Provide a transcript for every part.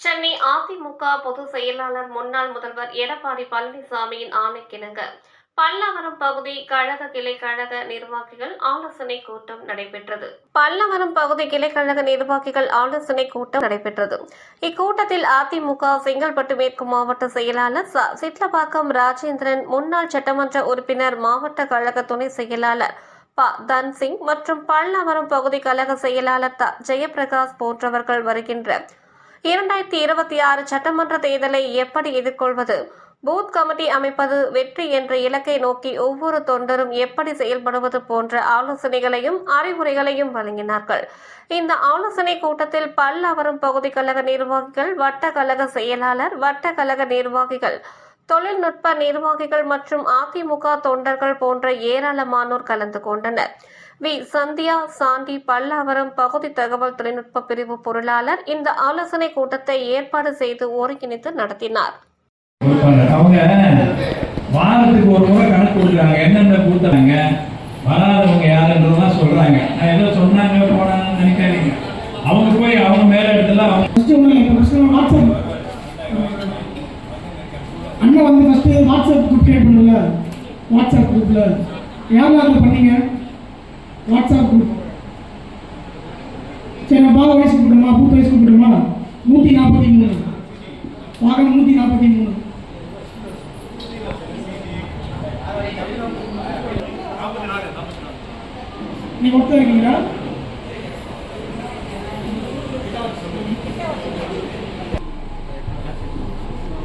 சென்னை அதிமுக பொதுச் செயலாளர் முன்னாள் முதல்வர் எடப்பாடி பழனிசாமியின் ஆணைக்கிணங்க. பல்லவரம் பகுதி கழக கிளை கழக நிர்வாகிகள் ஆலோசனை கூட்டம் நடைபெற்றது. பல்லவரம் பகுதி கிளை கழக நிர்வாகிகள் ஆலோசனை கூட்டம் நடைபெற்றது. இக்கூட்டத்தில் அதிமுக செங்கல்பட்டு மேற்கு மாவட்ட செயலாளர் ச. ராஜேந்திரன் முன்னாள் சட்டமன்ற உறுப்பினர் மாவட்ட கழக துணை செயலாளர் ப தன்சிங் மற்றும் பல்லவரம் பகுதி கழக செயலாளர் த ஜெயபிரகாஷ் போன்றவர்கள் வருகின்ற இரண்டாயிரத்தி இருபத்தி ஆறு சட்டமன்ற தேர்தலை எப்படி எதிர்கொள்வது? பூத் கமிட்டி அமைப்பது வெற்றி என்ற இலக்கை நோக்கி ஒவ்வொரு தொண்டரும் எப்படி செயல்படுவது போன்ற ஆலோசனைகளையும் அறிவுரைகளையும் வழங்கினார்கள். இந்த ஆலோசனை கூட்டத்தில் பல்லவரும் பகுதி கழக நிர்வாகிகள் வட்ட கழக செயலாளர் வட்ட கழக நிர்வாகிகள் தொழில்நுட்ப நிர்வாகிகள் மற்றும் அதிமுக தொண்டர்கள் போன்ற ஏராளமானோர் கலந்து கொண்டனர். வி. சந்தியா சாண்டி பல்லாவரம் பகுதி தகவல் தொழில்நுட்ப பிரிவு பொருளாளர் இந்த ஆலோசனை கூட்டத்தை ஏற்பாடு செய்து ஒருங்கிணைத்து நடத்தினார். வாரத்துக்கு ஒரு முறை கணக்கு கொடுக்குறாங்க. என்னென்ன கூட்டுறாங்க? வராதவங்க யாருன்றதெல்லாம் சொல்றாங்க. நான் ஏதோ சொன்ன அண்ணன் வந்து ஃபஸ்ட்டு வாட்ஸ்அப் குரூப் கிரியேட் பண்ணல வாட்ஸ்அப் குரூப்பில் யார் அதை பண்ணீங்க? வாட்ஸ்அப் குரூப் சரி நான் பாவ வயசு கூப்பிடுமா பூத்த வயசு கூப்பிடுமா நூற்றி நாற்பத்தி மூணு. பாகம் நூற்றி நாற்பத்தி மூணு. நீங்கள் ஒருத்தர் இருக்கீங்களா?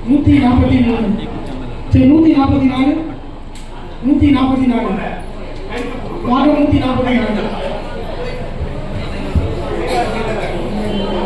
நூற்றி நாற்பத்தி நாலு. சரி நூற்றி நாற்பத்தி நாலு? நூற்றி நாற்பத்தி நாலு. பாகம் நூற்றி நாற்பத்தி நாலு.